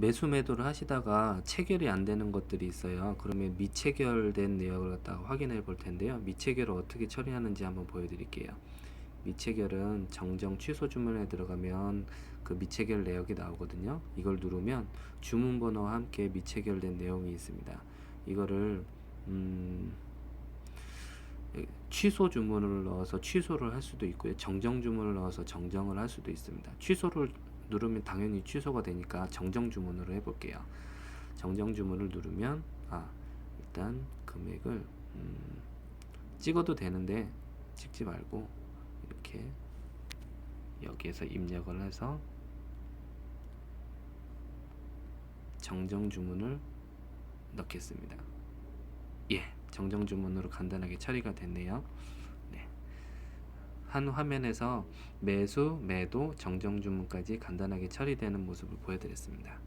매수 매도를 하시다가 체결이 안 되는 것들이 있어요. 그러면 미체결된 내역을 갖다가 확인해 볼 텐데요. 미체결을 어떻게 처리하는지 한번 보여드릴게요. 미체결은 정정 취소 주문에 들어가면 그 미체결 내역이 나오거든요. 이걸 누르면 주문 번호와 함께 미체결된 내용이 있습니다. 이거를 음, 취소 주문을 넣어서 취소를 할 수도 있고요. 정정 주문을 넣어서 정정을 할 수도 있습니다. 취소를 누르면 당연히 취소가 되니까 정정 주문으로 해볼게요. 정정 주문을 누르면 아 일단 금액을 음, 찍어도 되는데 찍지 말고 이렇게 여기에서 입력을 해서 정정 주문을 넣겠습니다. 예, 정정 주문으로 간단하게 처리가 됐네요. 네. 한 화면에서 매수, 매도, 정정 주문까지 간단하게 처리되는 모습을 보여드렸습니다.